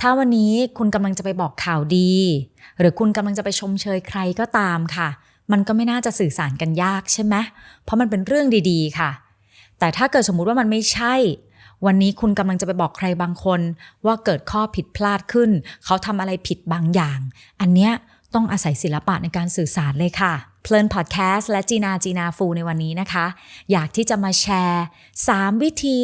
ถ้าวันนี้คุณกำลังจะไปบอกข่าวดี หรือคุณกำลังจะไปชมเชยใครก็ตามค่ะ มันก็ไม่น่าจะสื่อสารกันยากใช่ไหมเพราะมันเป็นเรื่องดีๆ ค่ะ แต่ถ้าเกิดสมมุติว่ามันไม่ใช่ วันนี้คุณกำลังจะไปบอกใครบางคน ว่าเกิดข้อผิดพลาดขึ้น เขาทำอะไรผิดบางอย่าง อันเนี้ยต้องอาศัยศิลปะในการสื่อสารเลยค่ะ เพลินพอดแคสต์และจีนาจีนาฟูในวันนี้นะคะ อยากที่จะมาแชร์ 3 วิธี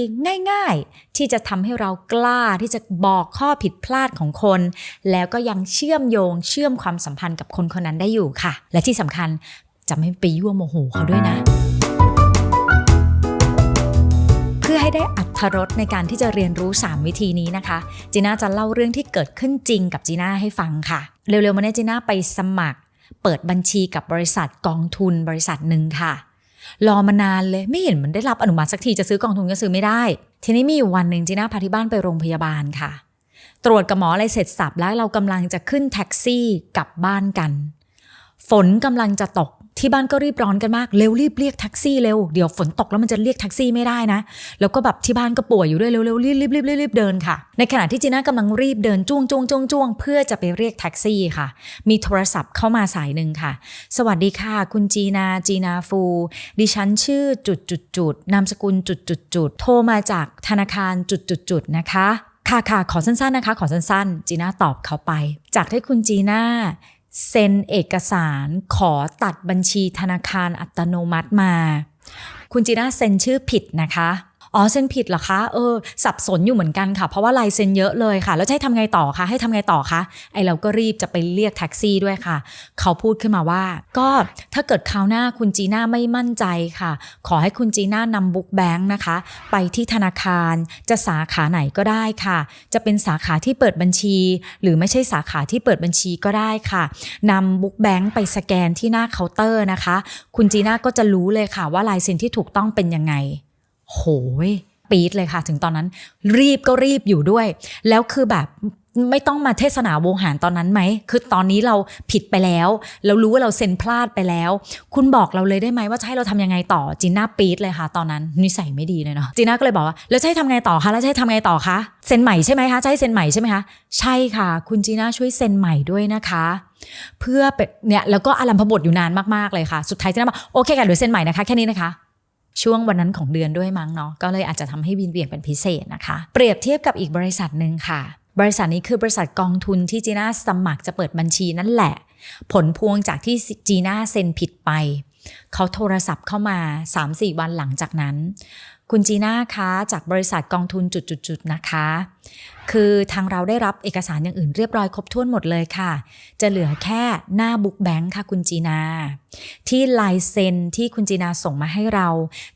ง่ายๆ ที่จะทำให้เรากล้าที่จะบอกข้อผิดพลาดของคน แล้วก็ยังเชื่อมโยงเชื่อมความสัมพันธ์กับคนคนนั้นได้อยู่ค่ะ และที่สำคัญจะไม่ไปยั่วโมโหเขาด้วยนะ เพื่อให้ได้อัธรสในการที่จะเรียนรู้ 3 วิธีนี้นะคะ จีน่าจะเล่าเรื่องที่เกิดขึ้นจริงกับจีน่าให้ฟังค่ะ เร็วๆมาเนี้จีน่าไปสมัคร เปิดบัญชีกับบริษัทกองทุนบริษัทหนึ่งค่ะ รอมานานเลยไม่เห็นมันได้รับอนุมัติสักทีจะซื้อกองทุนก็ซื้อไม่ได้ ทีนี้มีอยู่วันหนึ่งจีน่าพาที่บ้านไปโรงพยาบาลค่ะ ตรวจกับหมออะไรเสร็จสับแล้วเรากำลังจะขึ้นแท็กซี่กลับบ้านกัน ฝนกำลังจะตก ที่บ้านก็รีบร้อนกันมาก เร็วรีบเรียกแท็กซี่เร็ว เดี๋ยวฝนตกแล้วมันจะเรียกแท็กซี่ไม่ได้นะ แล้วก็แบบที่บ้านก็ป่วยอยู่ด้วยเร็วเร็วรีบรีบรีบรีบรีบเดินค่ะ ในขณะที่จีน่ากำลังรีบเดินจ้วงจ้วงจ้วงจ้วงเพื่อจะไปเรียกแท็กซี่ค่ะ มีโทรศัพท์เข้ามาสายหนึ่งค่ะ สวัสดีค่ะ คุณจีนาจีนาฟู ดิฉันชื่อจุดจุดจุดนามสกุลจุดจุดจุดโทรมาจากธนาคารจุดจุดจุดนะคะค่ะค่ะขอสั้นๆนะคะ ขอสั้นๆ จีน่าตอบเขาไป จากที่คุณจีน่า เซ็นเอกสารขอตัดบัญชีธนาคารอัตโนมัติมา คุณจีน่าเซ็นชื่อผิดนะคะ อ๋อเซ็นผิดเหรอคะเออสับสนอยู่เหมือนกันค่ะ เพราะว่าลายเซ็นเยอะเลยค่ะ แล้วจะให้ทำไงต่อคะให้ทำไงต่อคะไอเราก็รีบจะไปเรียกแท็กซี่ด้วยค่ะ เขาพูดขึ้นมาว่า ก็ถ้าเกิดคราวหน้าคุณจีน่าไม่มั่นใจค่ะ ขอให้คุณจีน่านำบุ๊กแบงค์นะคะ ไปที่ธนาคารจะสาขาไหนก็ได้ค่ะ จะเป็นสาขาที่เปิดบัญชี หรือไม่ใช่สาขาที่เปิดบัญชีก็ได้ค่ะนำบุ๊กแบงค์ไปสแกนที่หน้าเคาน์เตอร์นะคะ คุณจีน่าก็จะรู้เลยค่ะว่าลายเซ็นที่ถูกต้องเป็นยังไง โหยปี๊ดเลยค่ะ ถึงตอนนั้น รีบก็รีบอยู่ด้วย แล้วคือแบบไม่ต้องมาเทศนาวงหารตอนนั้นไหม คือตอนนี้เราผิดไปแล้ว เรารู้ว่าเราเซ็นพลาดไปแล้ว คุณบอกเราเลยได้ไหมว่าจะให้เราทำยังไงต่อ จีน่าปี๊ดเลยค่ะ ตอนนั้นนิสัยไม่ดีเลยเนาะ จีน่าก็เลยบอกว่า แล้วจะให้ทำไงต่อคะ แล้วจะให้ทำไงต่อคะ เซ็นใหม่ใช่ไหมคะจะให้เซ็นใหม่ใช่ไหมคะ ใช่ค่ะ คุณจีน่าช่วยเซ็นใหม่ด้วยนะคะ เพื่อเนี่ยแล้วก็อารัมพบทอยู่นานมากๆเลยค่ะ สุดท้ายจีน่าบอกโอเคค่ะเดี๋ยวเซ็นใหม่นะคะ แค่นี้นะคะ ช่วงวันนั้นของเดือนด้วยมั้งเนาะก็เลยอาจจะทำให้วินเวียงเป็นพิเศษนะคะ เปรียบเทียบกับอีกบริษัทหนึ่งค่ะ บริษัทนี้คือบริษัทกองทุนที่จีน่าสมัครจะเปิดบัญชีนั่นแหละ ผลพวงจากที่จีน่าเซ็นผิดไปเขาโทรศัพท์เข้ามา 3-4 วันหลังจากนั้น คุณจีน่าคะจากบริษัทกองทุนจุดๆนะคะ คือทางเราได้รับเอกสารอย่างอื่นเรียบร้อยครบถ้วนหมดเลยค่ะ จะเหลือแค่หน้าบุ๊กแบงค์ค่ะคุณจีนาที่ลายเซ็นที่คุณจีนาส่งมาให้เรา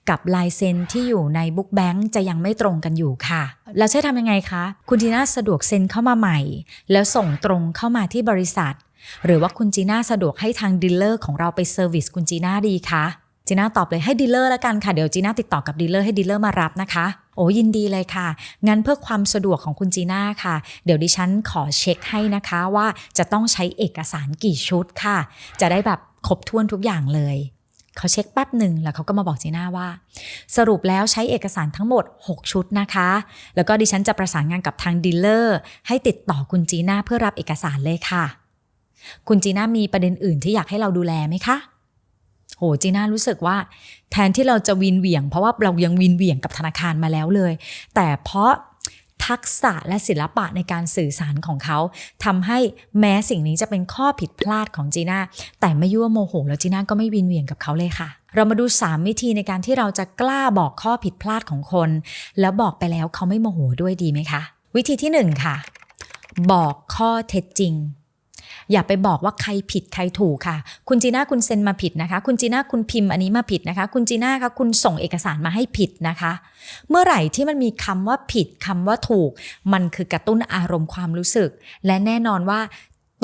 กับลายเซ็นที่อยู่ในบุ๊กแบงค์จะยังไม่ตรงกันอยู่ค่ะแล้วใช้ทำยังไงคะ คุณจีนาสะดวกเซ็นเข้ามาใหม่ แล้วส่งตรงเข้ามาที่บริษัทหรือว่าคุณจีน่าสะดวกให้ทางดีลเลอร์ของเราไปเซอร์วิสคุณจีน่าดีคะ จีน่าตอบเลยให้ดีลเลอร์แล้วกันค่ะ เดี๋ยวจีน่าติดต่อกับดีลเลอร์ให้ดีลเลอร์มารับนะคะโอ้ยินดีเลยค่ะ งั้นเพื่อความสะดวกของคุณจีน่าค่ะ เดี๋ยวดิฉันขอเช็คให้นะคะว่าจะต้องใช้เอกสารกี่ชุดค่ะ จะได้แบบครบถ้วนทุกอย่างเลยเขาเช็คแป๊บหนึ่งแล้วเขาก็มาบอกจีน่าว่า สรุปแล้วใช้เอกสารทั้งหมด 6 ชุดนะคะ แล้วก็ดิฉันจะประสานงานกับทางดีลเลอร์ให้ติดต่อคุณจีน่าเพื่อรับเอกสารเลยค่ะ คุณจีน่ามีประเด็นอื่นที่อยากให้เราดูแลไหมคะ โหจีน่ารู้สึกว่า แทนที่เราจะวินเหวี่ยง เพราะว่าเรายังวินเหวี่ยงกับธนาคารมาแล้วเลย แต่เพราะทักษะและศิลปะในการสื่อสารของเขาทำให้แม้สิ่งนี้จะเป็นข้อผิดพลาดของจีน่าแต่ไม่ยั่วโมโห แล้วจีน่าก็ไม่วินเหวี่ยงกับเขาเลยค่ะ เรามาดู 3 วิธีในการที่เราจะกล้าบอกข้อผิดพลาดของคน แล้วบอกไปแล้วเขาไม่โมโหด้วยดีไหมคะ วิธีที่ 1 ค่ะ บอกข้อเท็จจริง อย่าไปบอกว่าใครผิดใครถูกค่ะ คุณจีน่าคุณเซ็นมาผิดนะคะ คุณจีน่าคุณพิมพ์อันนี้มาผิดนะคะ คุณจีน่าคะคุณส่งเอกสารมาให้ผิดนะคะ เมื่อไหร่ที่มันมีคำว่าผิดคำว่าถูก มันคือกระตุ้นอารมณ์ความรู้สึก และแน่นอนว่า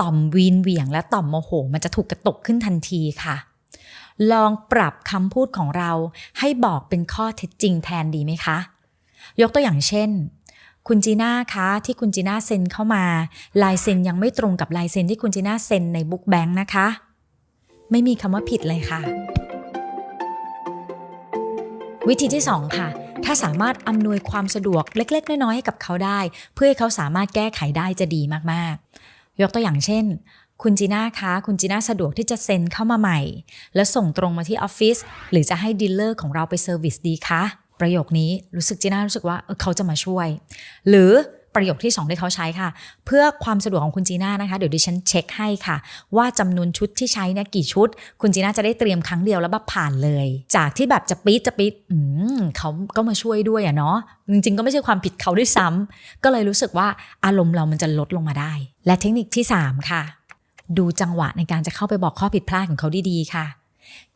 ต่อมวีนเหวี่ยง และต่อมโมโห มันจะถูกกระตุกขึ้นทันทีค่ะลองปรับคำพูดของเราให้บอกเป็นข้อเท็จจริงแทนดีไหมคะ ยกตัวอย่างเช่น คุณจีน่าคะที่คุณจีน่าเซ็นเข้ามา ลายเซ็นยังไม่ตรงกับลายเซ็นที่คุณจีน่าเซ็นในบุ๊กแบงค์นะคะ ไม่มีคำว่าผิดเลยค่ะ วิธีที่ 2 ค่ะ ถ้าสามารถอำนวยความสะดวกเล็ก ๆ น้อยๆให้กับเขาได้ เพื่อให้เขาสามารถแก้ไขได้จะดีมากๆ ยกตัวอย่างเช่นคุณจีน่าคะ คุณจีน่าสะดวกที่จะเซ็นเข้ามาใหม่ แล้วส่งตรงมาที่ออฟฟิศหรือจะให้ดีลเลอร์ของเราไปเซอร์วิสดีคะ ประโยคนี้รู้สึกจีน่ารู้สึกว่าเออเขาจะมาช่วย หรือประโยคที่สองที่เขาใช้ค่ะ เพื่อความสะดวกของคุณจีน่านะคะ เดี๋ยวดิฉันเช็คให้ค่ะ ว่าจำนวนชุดที่ใช้เนี่ยกี่ชุด คุณจีน่าจะได้เตรียมครั้งเดียวแล้วแบบผ่านเลย จากที่แบบจะปี๊ดจะปี๊ดอืมเขาก็มาช่วยด้วยอะเนาะจริงๆ ก็ไม่ใช่ความผิดเขาด้วยซ้ำก็เลยรู้สึกว่าอารมณ์เรามันจะลดลงมาได้ และเทคนิคที่ 3 ค่ะ ดูจังหวะในการจะเข้าไปบอกข้อผิดพลาดของเขาดีๆค่ะ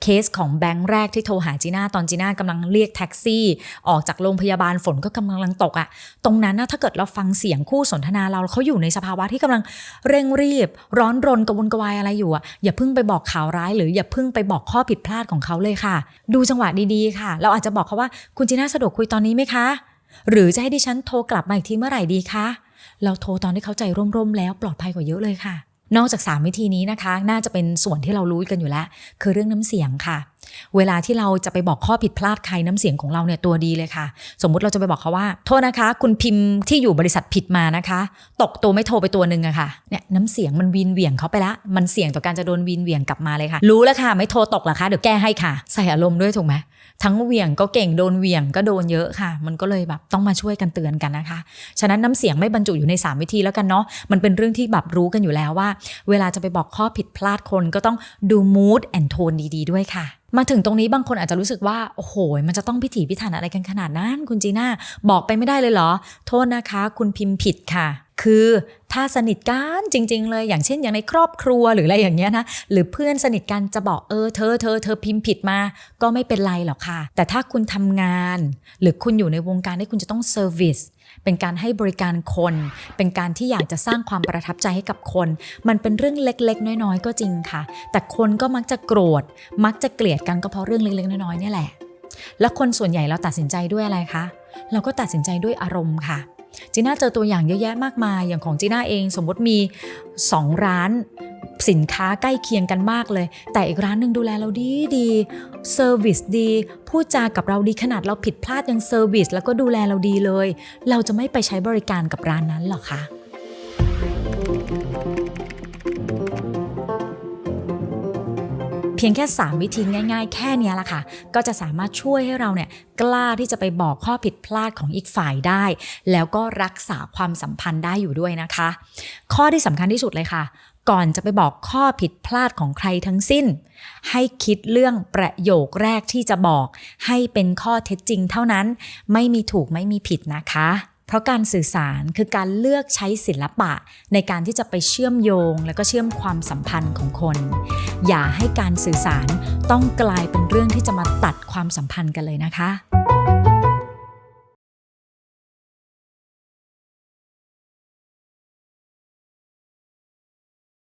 เคสของแบงค์แรกที่โทรหาจีน่าตอนจีน่ากำลังเรียกแท็กซี่ ออกจากโรงพยาบาลฝนก็กำลังตกอะ่ะ ตรงนั้นนะถ้าเกิดเราฟังเสียงคู่สนทนาเราเขาอยู่ในสภาวะที่กำลังเร่งรีบ ร้อนรนกระวนกระวายอะไรอยู่อะ่ะอย่าเพิ่งไปบอกข่าวร้าย หรืออย่าเพิ่งไปบอกข้อผิดพลาดของเขาเลยค่ะ ดูจังหวะดีๆค่ะ เราอาจจะบอกเขาว่าคุณจีน่าสะดวกคุยตอนนี้ไหมคะ หรือจะให้ดิฉันโทรกลับมาอีกทีเมื่อไหร่ดีคะเราโทรตอนที่เขาใจร่มๆแล้วปลอดภัยกว่าเยอะเลยค่ะ นอกจาก 3 วิธีนี้นะคะ น่าจะเป็นส่วนที่เรารู้กันอยู่แล้ว คือเรื่องน้ำเสียงค่ะ เวลาที่เราจะไปบอกข้อผิดพลาดใครน้ำเสียงของเราเนี่ยตัวดีเลยค่ะ สมมุติเราจะไปบอกเขาว่า โทษนะคะ คุณพิมพ์ที่อยู่บริษัทผิดมานะคะ ตกตัวไม่โทรไปตัวหนึ่งอะค่ะเนี่ยน้ำเสียงมันวีนเหวี่ยงเขาไปละมันเสี่ยงต่อการจะโดนวีนเหวี่ยงกลับมาเลยค่ะ รู้แล้วค่ะไม่โทรตกหรอคะเดี๋ยวแก้ให้ค่ะ ใส่อารมณ์ด้วยถูกไหมทั้งเหวี่ยงก็เก่งโดนเหวี่ยงก็โดนเยอะค่ะ มันก็เลยแบบต้องมาช่วยกันเตือนกันนะคะ ฉะนั้นน้ำเสียงไม่บรรจุอยู่ใน 3 วิธีแล้วกันเนาะมันเป็นเรื่องที่แบบรู้กันอยู่แล้วว่า เวลาจะไปบอกข้อผิดพลาดคนก็ต้องดู mood and tone ดี ๆ ด้วยค่ะ มาถึงตรงนี้บางคนอาจจะรู้สึกว่า โอ้โห มันจะต้องพิถีพิถันอะไรกันขนาดนั้น คุณจีน่าบอกไปไม่ได้เลยเหรอ โทษนะคะ คุณพิมพ์ผิดค่ะ คือถ้าสนิทกันจริง ๆ เลยอย่างเช่นอย่างในครอบครัวหรืออะไรอย่างเงี้ยนะหรือเพื่อนสนิทกันจะบอกเออเธอเธอเธอพิมพ์ผิดมา ก็ไม่เป็นไรหรอกค่ะ แต่ถ้าคุณทำงาน หรือคุณอยู่ในวงการที่คุณจะต้องเซอร์วิสเป็นการให้บริการคน เป็นการที่อยากจะสร้างความประทับใจให้กับคน มันเป็นเรื่องเล็กๆ น้อยๆ ก็จริงค่ะ แต่คนก็มักจะโกรธ มักจะเกลียดกันก็เพราะเรื่องเล็กๆ น้อยๆ เนี่ยแหละ แล้วคนส่วนใหญ่เราตัดสินใจด้วยอะไรคะ เราก็ตัดสินใจด้วยอารมณ์ค่ะ จีน่าเจอตัวอย่างเยอะแยะมากมาย อย่างของจีน่าเองสมมติมี 2 ร้านสินค้าใกล้เคียงกันมากเลย แต่อีกร้านหนึ่งดูแลเราดีดีเซอร์วิสดีพูดจากับเราดีขนาดเราผิดพลาดยังเซอร์วิสแล้วก็ดูแลเราดีเลย เราจะไม่ไปใช้บริการกับร้านนั้นหรอคะ พียงแค่ 3 วิธีง่าย ๆ แค่นี้ละค่ะ ก็จะสามารถช่วยให้เราเนี่ยกล้าที่จะไปบอกข้อผิดพลาดของอีกฝ่ายได้ แล้วก็รักษาความสัมพันธ์ได้อยู่ด้วยนะคะ ข้อที่สำคัญที่สุดเลยค่ะ ก่อนจะไปบอกข้อผิดพลาดของใครทั้งสิ้น ให้คิดเรื่องประโยคแรกที่จะบอก ให้เป็นข้อเท็จจริงเท่านั้น ไม่มีถูกไม่มีผิดนะคะ เพราะการสื่อสารคือการเลือกใช้ศิลปะ ในการที่จะไปเชื่อมโยง และก็เชื่อมความสัมพันธ์ของคน อย่าให้การสื่อสารต้องกลายเป็นเรื่องที่จะมาตัดความสัมพันธ์กันเลยนะคะ